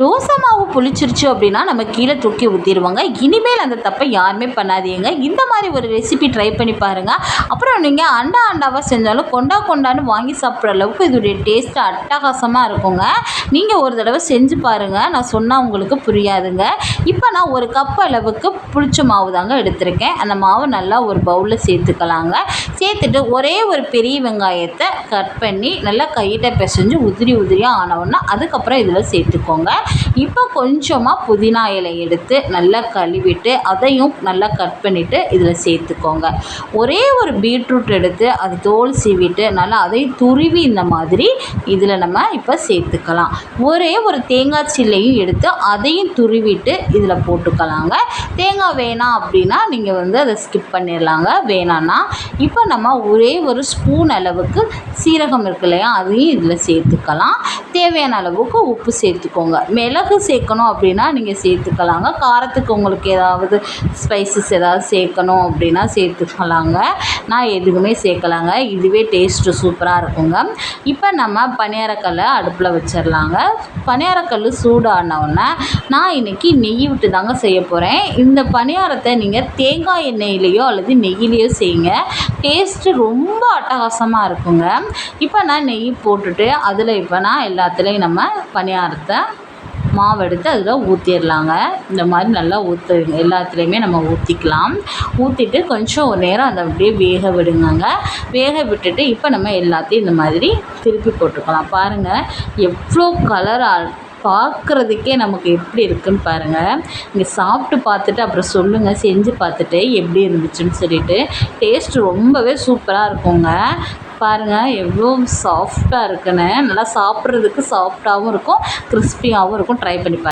தோசை மாவு புளிச்சிருச்சு அப்படின்னா நம்ம கீழே தூக்கி ஊற்றிடுவோங்க இனிமேல் அந்த தப்பை யாருமே பண்ணாதீங்க. இந்த மாதிரி ஒரு ரெசிபி ட்ரை பண்ணி பாருங்கள் அப்புறம் நீங்கள் அண்டா அண்டாவாக செஞ்சாலும் கொண்டா கொண்டான்னு வாங்கி சாப்பிட்ற அளவுக்கு இதோடைய டேஸ்ட்டு அட்டகாசமாக இருக்குங்க. நீங்கள் ஒரு தடவை செஞ்சு பாருங்கள் நான் சொன்னால் உங்களுக்கு புரியாதுங்க. இப்போ நான் ஒரு கப் அளவுக்கு புளிச்ச மாவு தாங்க எடுத்திருக்கேன். அந்த மாவை நல்லா ஒரு பவுலில் சேர்த்துக்கலாங்க. சேர்த்துட்டு ஒரே ஒரு பெரிய வெங்காயத்தை கட் பண்ணி நல்லா கையிட்ட பிசைஞ்சு உதிரி உதிரியாக ஆனவுடனே அதுக்கப்புறம் இதில் சேர்த்துக்கோங்க. இப்போ கொஞ்சமாக புதினா இலை எடுத்து நல்லா கழுவிட்டு அதையும் நல்லா கட் பண்ணிவிட்டு இதில் சேர்த்துக்கோங்க. ஒரே ஒரு பீட்ரூட் எடுத்து அது தோல் சீவிட்டு நல்லா அதையும் துருவி இந்த மாதிரி இதில் நம்ம இப்போ சேர்த்துக்கலாம். ஒரே ஒரு தேங்காய் சில்லையும் எடுத்து அதையும் துருவிட்டு இதில் போட்டுக்கலாங்க. தேங்காய் வேணாம் அப்படின்னா நீங்கள் வந்து அதை ஸ்கிப் பண்ணிடலாங்க. வேணான்னா இப்போ நம்ம ஒரே ஒரு ஸ்பூன் அளவுக்கு சீரகம் இருக்கு இல்லையா அதையும் இதில் சேர்த்துக்கலாம். தேவையான அளவுக்கு உப்பு சேர்த்துக்கோங்க. மிளகு சேர்க்கணும் அப்படின்னா நீங்கள் சேர்த்துக்கலாங்க. காரத்துக்கு உங்களுக்கு ஏதாவது ஸ்பைசஸ் ஏதாவது சேர்க்கணும் அப்படின்னா சேர்த்துக்கலாங்க. நான் எதுவுமே சேர்க்கலாங்க. இதுவே டேஸ்ட்டு சூப்பராக இருக்குங்க. இப்போ நம்ம பணியாரக்கல்லை அடுப்பில் வச்சிடலாங்க பணியாரக்கல் சூடானவுடனே நான் இன்றைக்கி நெய் விட்டு தாங்க செய்ய போகிறேன் இந்த பணியாரத்தை நீங்கள் தேங்காய் எண்ணெயிலேயோ அல்லது நெய்யிலையோ செய்யுங்க. டேஸ்ட்டு ரொம்ப அட்டகாசமாக இருக்குங்க. இப்போ நான் நெய் போட்டுட்டு அதில் இப்போ நான் எல்லாத்துலேயும் நம்ம பணியாரத்தை மாவு எடுத்து அதில் ஊற்றிடலாங்க இந்த மாதிரி நல்லா ஊற்று எல்லாத்துலேயுமே நம்ம ஊற்றிக்கலாம் ஊற்றிட்டு கொஞ்சம் ஒரு நேரம் அதை அப்படியே வேக விடுங்கங்க. வேக விட்டுட்டு இப்போ நம்ம எல்லாத்தையும் இந்த மாதிரி திருப்பி போட்டுக்கலாம். பாருங்கள் எவ்வளோ கலராக பார்க்குறதுக்கே நமக்கு எப்படி இருக்குன்னு பாருங்கள் இங்கே சாப்பிட்டு பார்த்துட்டு அப்புறம் சொல்லுங்கள் செஞ்சு பார்த்துட்டு எப்படி இருந்துச்சுன்னு சொல்லிட்டு. டேஸ்ட் ரொம்பவே சூப்பராக இருக்குங்க. பாருங்கள் எவ்வளோ சாஃப்டாக இருக்குன்னு. நல்லா சாப்பிட்றதுக்கு சாஃப்டாகவும் இருக்கும் கிறிஸ்பியாகவும் இருக்கும். ட்ரை பண்ணி பாருங்கள்